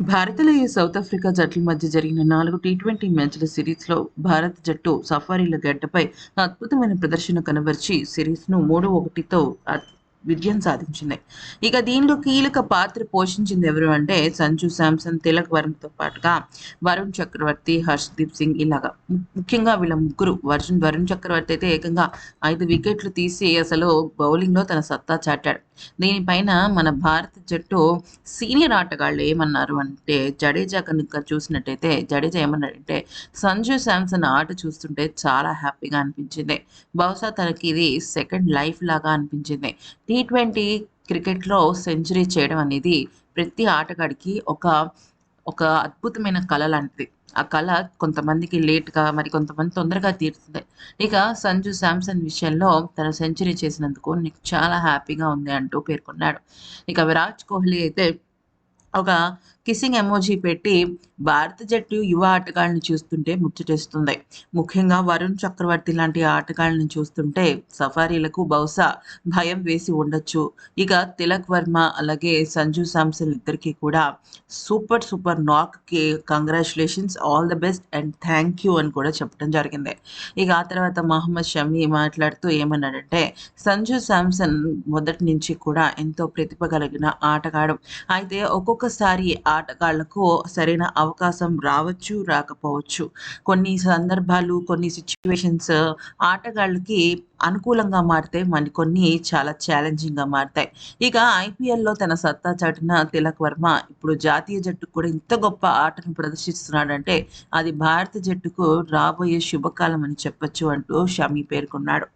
భారతీయ south Africa జట్ల మధ్య జరిగిన నాలుగు టీ ట్వంటీ మ్యాచ్ల సిరీస్లో భారత జట్టు సఫారీల గడ్డపై అద్భుతమైన ప్రదర్శన కనబరిచి సిరీస్ను మూడు ఒకటితో విజయం సాధించింది. ఇక దీనిలో కీలక పాత్ర పోషించింది ఎవరు అంటే సంజు శాంసన్ తిలక్ వరుణ్తో పాటుగా వరుణ్ చక్రవర్తి హర్షదీప్ సింగ్ ఇలాగా. ముఖ్యంగా వీళ్ళ ముగ్గురు వర్షం వరుణ్ చక్రవర్తి అయితే ఏకంగా ఐదు వికెట్లు తీసి అసలు బౌలింగ్లో తన సత్తా చాటాడు. దీనిపైన మన భారత జట్టు సీనియర్ ఆటగాళ్ళు ఏమన్నారు అంటే జడేజా కనుక చూసినట్టయితే జడేజా ఏమన్నారంటే సంజు శాంసన్ ఆట చూస్తుంటే చాలా హ్యాపీగా అనిపించింది. బహుశా తనకి ఇది సెకండ్ లైఫ్ లాగా అనిపించింది. టీ ట్వంటీ క్రికెట్లో సెంచరీ చేయడం అనేది ప్రతి ఆటగాడికి ఒక ఒక అద్భుతమైన కళ లాంటిది. ఆ కళ కొంతమందికి లేట్గా మరి కొంతమంది తొందరగా తీరుతుంది. ఇక సంజు శాంసన్ విషయంలో తన సెంచరీ చేసినందుకు నీకు చాలా హ్యాపీగా ఉంది అంటూ పేర్కొన్నాడు. ఇక విరాట్ కోహ్లీ అయితే ఒక కిస్సింగ్ ఎమోజీ పెట్టి భారత జట్టు యువ ఆటగాళ్ళని చూస్తుంటే ముచ్చటేస్తుంది. ముఖ్యంగా వరుణ్ చక్రవర్తి లాంటి ఆటగాళ్ళని చూస్తుంటే సఫారీలకు బహుశా భయం వేసి ఉండొచ్చు. ఇక తిలక్ వర్మ అలాగే సంజు శాంసన్ ఇద్దరికి కూడా super super నాక్కి congratulations all the best and thank you అని కూడా చెప్పడం జరిగింది. ఇక ఆ తర్వాత మహమ్మద్ షమీ మాట్లాడుతూ ఏమన్నాడంటే సంజు శాంసన్ మొదటి నుంచి కూడా ఎంతో ప్రతిభ కలిగిన ఆటగాడు. అయితే ఒక్కొక్క ఒక్కొక్కసారి ఆటగాళ్ళకు సరైన అవకాశం రావచ్చు రాకపోవచ్చు. కొన్ని సందర్భాలు కొన్ని సిచ్యువేషన్స్ ఆటగాళ్ళకి అనుకూలంగా మారితే మరికొన్ని చాలా ఛాలెంజింగ్గా మారుతాయి. ఇక ఐపీఎల్లో తన సత్తా చాటిన తిలక్ వర్మ ఇప్పుడు జాతీయ జట్టుకు కూడా ఇంత గొప్ప ఆటను ప్రదర్శిస్తున్నాడంటే అది భారత జట్టుకు రాబోయే శుభకాలం అని చెప్పొచ్చు అంటూ షమీ పేర్కొన్నాడు.